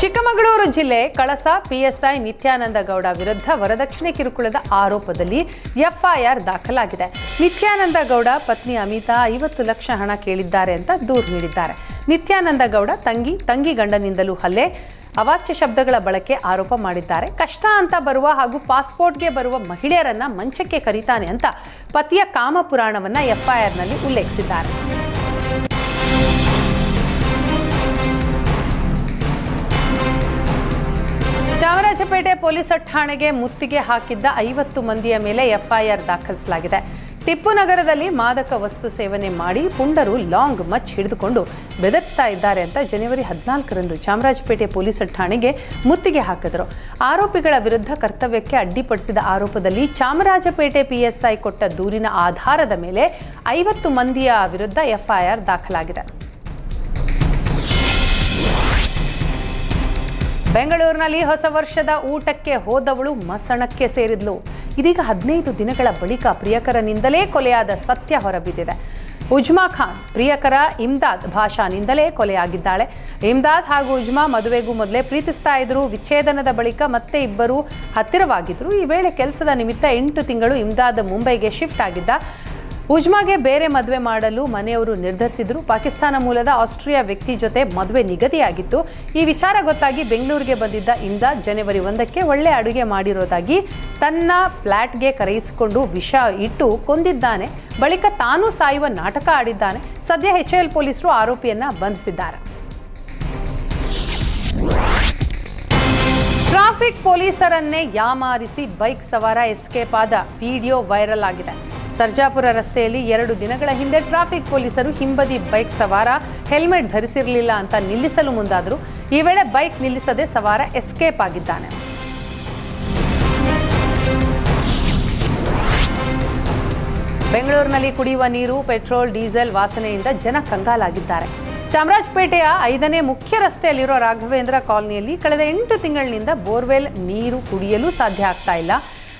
ಚಿಕ್ಕಮಗಳೂರು ಜಿಲ್ಲೆ ಕಳಸ ಪಿಎಸ್ಐ ನಿತ್ಯಾನಂದ ಗೌಡ ವಿರುದ್ಧ ವರದಕ್ಷಿಣೆ ಕಿರುಕುಳದ ಆರೋಪದಲ್ಲಿ ಎಫ್ಐಆರ್ ದಾಖಲಾಗಿದೆ. ನಿತ್ಯಾನಂದ ಗೌಡ ಪತ್ನಿ ಅಮಿತಾ ಐವತ್ತು ಲಕ್ಷ ಹಣ ಕೇಳಿದ್ದಾರೆ ಅಂತ ದೂರು ನೀಡಿದ್ದಾರೆ. ನಿತ್ಯಾನಂದ ಗೌಡ ತಂಗಿ ತಂಗಿ ಗಂಡನಿಂದಲೂ ಹಲ್ಲೆ, ಅವಾಚ್ಯ ಶಬ್ದಗಳ ಬಳಕೆ ಆರೋಪ ಮಾಡಿದ್ದಾರೆ. ಕಷ್ಟ ಅಂತ ಬರುವ ಹಾಗೂ ಪಾಸ್ಪೋರ್ಟ್ಗೆ ಬರುವ ಮಹಿಳೆಯರನ್ನ ಮಂಚಕ್ಕೆ ಕರೀತಾನೆ ಅಂತ ಪತಿಯ ಕಾಮಪುರಾಣವನ್ನ ಎಫ್ಐಆರ್ನಲ್ಲಿ ಉಲ್ಲೇಖಿಸಿದ್ದಾರೆ. ಚಾಮರಾಜಪೇಟೆ ಪೊಲೀಸ್ ಠಾಣೆಗೆ ಮುತ್ತಿಗೆ ಹಾಕಿದ್ದ ಐವತ್ತು ಮಂದಿಯ ಮೇಲೆ ಎಫ್ಐಆರ್ ದಾಖಲಿಸಲಾಗಿದೆ. ಟಿಪ್ಪು ನಗರದಲ್ಲಿ ಮಾದಕ ವಸ್ತು ಸೇವನೆ ಮಾಡಿ ಪುಂಡರು ಲಾಂಗ್ ಮಚ್ ಹಿಡಿದುಕೊಂಡು ಬೆದರಿಸ್ತಾ ಇದ್ದಾರೆ ಅಂತ ಜನವರಿ ಹದಿನಾಲ್ಕರಂದು ಚಾಮರಾಜಪೇಟೆ ಪೊಲೀಸ್ ಠಾಣೆಗೆ ಮುತ್ತಿಗೆ ಹಾಕಿದರು. ಆರೋಪಿಗಳ ವಿರುದ್ಧ ಕರ್ತವ್ಯಕ್ಕೆ ಅಡ್ಡಿಪಡಿಸಿದ ಆರೋಪದಲ್ಲಿ ಚಾಮರಾಜಪೇಟೆ ಪಿಎಸ್ಐ ಕೊಟ್ಟ ದೂರಿನ ಆಧಾರದ ಮೇಲೆ ಐವತ್ತು ಮಂದಿಯ ವಿರುದ್ಧ ಎಫ್ಐಆರ್ ದಾಖಲಾಗಿದೆ. ಬೆಂಗಳೂರಿನಲ್ಲಿ ಹೊಸ ವರ್ಷದ ಊಟಕ್ಕೆ ಹೋದವಳು ಮಸಣಕ್ಕೆ ಸೇರಿದ್ಲು. ಇದೀಗ ಹದಿನೈದು ದಿನಗಳ ಬಳಿಕ ಪ್ರಿಯಕರನಿಂದಲೇ ಕೊಲೆಯಾದ ಸತ್ಯ ಹೊರಬಿದ್ದಿದೆ. ಉಜ್ಮಾ ಖಾನ್, ಪ್ರಿಯಕರ ಇಮ್ದಾದ್ ಭಾಷಾನಿಂದಲೇ ಕೊಲೆಯಾಗಿದ್ದಾಳೆ. ಇಮ್ದಾದ್ ಹಾಗೂ ಉಜ್ಮಾ ಮದುವೆಗೂ ಮೊದಲೇ ಪ್ರೀತಿಸ್ತಾ ಇದ್ರು ವಿಚ್ಛೇದನದ ಬಳಿಕ ಮತ್ತೆ ಇಬ್ಬರು ಹತ್ತಿರವಾಗಿದ್ರು ಈ ವೇಳೆ ಕೆಲಸದ ನಿಮಿತ್ತ ಎಂಟು ತಿಂಗಳು ಇಮ್ದಾದ್ ಮುಂಬೈಗೆ ಶಿಫ್ಟ್ ಆಗಿದ್ದ. ಉಜ್ಮಾಗೆ ಬೇರೆ ಮದುವೆ ಮಾಡಲು ಮನೆಯವರು ನಿರ್ಧರಿಸಿದ್ರು. ಪಾಕಿಸ್ತಾನ ಮೂಲದ ಆಸ್ಟ್ರಿಯಾ ವ್ಯಕ್ತಿ ಜೊತೆ ಮದುವೆ ನಿಗದಿಯಾಗಿತ್ತು. ಈ ವಿಚಾರ ಗೊತ್ತಾಗಿ ಬೆಂಗಳೂರಿಗೆ ಬಂದಿದ್ದ ಇಂದ ಜನವರಿ ಒಂದಕ್ಕೆ ಒಳ್ಳೆ ಅಡುಗೆ ಮಾಡಿರೋದಾಗಿ ತನ್ನ ಫ್ಲ್ಯಾಟ್ಗೆ ಕರೆಯಿಸಿಕೊಂಡು ವಿಷ ಇಟ್ಟು ಕೊಂದಿದ್ದಾನೆ. ಬಳಿಕ ತಾನೂ ಸಾಯುವ ನಾಟಕ ಆಡಿದ್ದಾನೆ. ಸದ್ಯ ಎಚ್ಎಎಲ್ ಪೊಲೀಸರು ಆರೋಪಿಯನ್ನ ಬಂಧಿಸಿದ್ದಾರೆ. ಟ್ರಾಫಿಕ್ ಪೊಲೀಸರನ್ನೇ ಯಾಮಾರಿಸಿ ಬೈಕ್ ಸವಾರ ಎಸ್ಕೇಪ್ ಆದ ವಿಡಿಯೋ ವೈರಲ್ ಆಗಿದೆ. ಸರ್ಜಾಪುರ ರಸ್ತೆಯಲ್ಲಿ ಎರಡು ದಿನಗಳ ಹಿಂದೆ ಟ್ರಾಫಿಕ್ ಪೊಲೀಸರು ಹಿಂಬದಿ ಬೈಕ್ ಸವಾರ, ಹೆಲ್ಮೆಟ್ ಧರಿಸಿರಲಿಲ್ಲ ಅಂತ ನಿಲ್ಲಿಸಲು ಮುಂದಾದರು. ಈ ವೇಳೆ ಬೈಕ್ ನಿಲ್ಲಿಸದೆ ಸವಾರ ಎಸ್ಕೇಪ್ ಆಗಿದ್ದಾನೆ. ಬೆಂಗಳೂರಿನಲ್ಲಿ ಕುಡಿಯುವ ನೀರು, ಪೆಟ್ರೋಲ್, ಡೀಸೆಲ್ ವಾಸನೆಯಿಂದ ಜನ ಕಂಗಾಲಾಗಿದ್ದಾರೆ. ಚಾಮರಾಜಪೇಟೆಯ ಐದನೇ ಮುಖ್ಯ ರಸ್ತೆಯಲ್ಲಿರೋ ರಾಘವೇಂದ್ರ ಕಾಲನಿಯಲ್ಲಿ ಕಳೆದ ಎಂಟು ತಿಂಗಳಿನಿಂದ ಬೋರ್ವೆಲ್ ನೀರು ಕುಡಿಯಲು ಸಾಧ್ಯ ಆಗ್ತಾ ಇಲ್ಲ.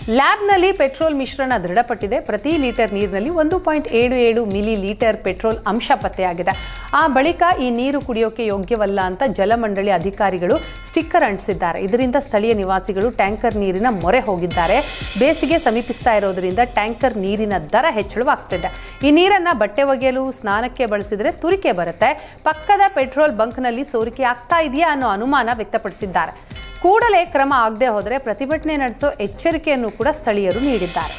ಲ್ಯಾಬ್ನಲ್ಲಿ ಪೆಟ್ರೋಲ್ ಮಿಶ್ರಣ ದೃಢಪಟ್ಟಿದೆ. ಪ್ರತಿ ಲೀಟರ್ ನೀರಿನಲ್ಲಿ ಒಂದು ಪಾಯಿಂಟ್ ಏಳು ಏಳು ಮಿಲಿ ಲೀಟರ್ ಪೆಟ್ರೋಲ್ ಅಂಶ ಪತ್ತೆಯಾಗಿದೆ. ಆ ಬಳಿಕ ಈ ನೀರು ಕುಡಿಯೋಕೆ ಯೋಗ್ಯವಲ್ಲ ಅಂತ ಜಲಮಂಡಳಿ ಅಧಿಕಾರಿಗಳು ಸ್ಟಿಕ್ಕರ್ ಅಂಟಿಸಿದ್ದಾರೆ. ಇದರಿಂದ ಸ್ಥಳೀಯ ನಿವಾಸಿಗಳು ಟ್ಯಾಂಕರ್ ನೀರಿನ ಮೊರೆ ಹೋಗಿದ್ದಾರೆ. ಬೇಸಿಗೆ ಸಮೀಪಿಸ್ತಾ ಇರೋದ್ರಿಂದ ಟ್ಯಾಂಕರ್ ನೀರಿನ ದರ ಹೆಚ್ಚಳವಾಗ್ತಿದೆ. ಈ ನೀರನ್ನು ಬಟ್ಟೆ ಒಗೆಯಲು, ಸ್ನಾನಕ್ಕೆ ಬಳಸಿದರೆ ತುರಿಕೆ ಬರುತ್ತೆ. ಪಕ್ಕದ ಪೆಟ್ರೋಲ್ ಬಂಕ್ನಲ್ಲಿ ಸೋರಿಕೆ ಆಗ್ತಾ ಇದೆಯಾ ಅನ್ನೋ ಅನುಮಾನ ವ್ಯಕ್ತಪಡಿಸಿದ್ದಾರೆ. ಕೂಡಲೇ ಕ್ರಮ ಆಗದೆ ಹೋದರೆ ಪ್ರತಿಭಟನೆ ನಡೆಸೋ ಎಚ್ಚರಿಕೆಯನ್ನು ಕೂಡ ಸ್ಥಳೀಯರು ನೀಡಿದ್ದಾರೆ.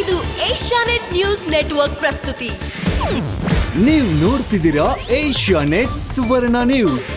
ಇದು ಏಷ್ಯಾನೆಟ್ ನ್ಯೂಸ್ ನೆಟ್ವರ್ಕ್ ಪ್ರಸ್ತುತಿ. ನೀವು ನೋಡ್ತಿದ್ದೀರಾ ಏಷ್ಯಾ ನೆಟ್ ಸುವರ್ಣ ನ್ಯೂಸ್.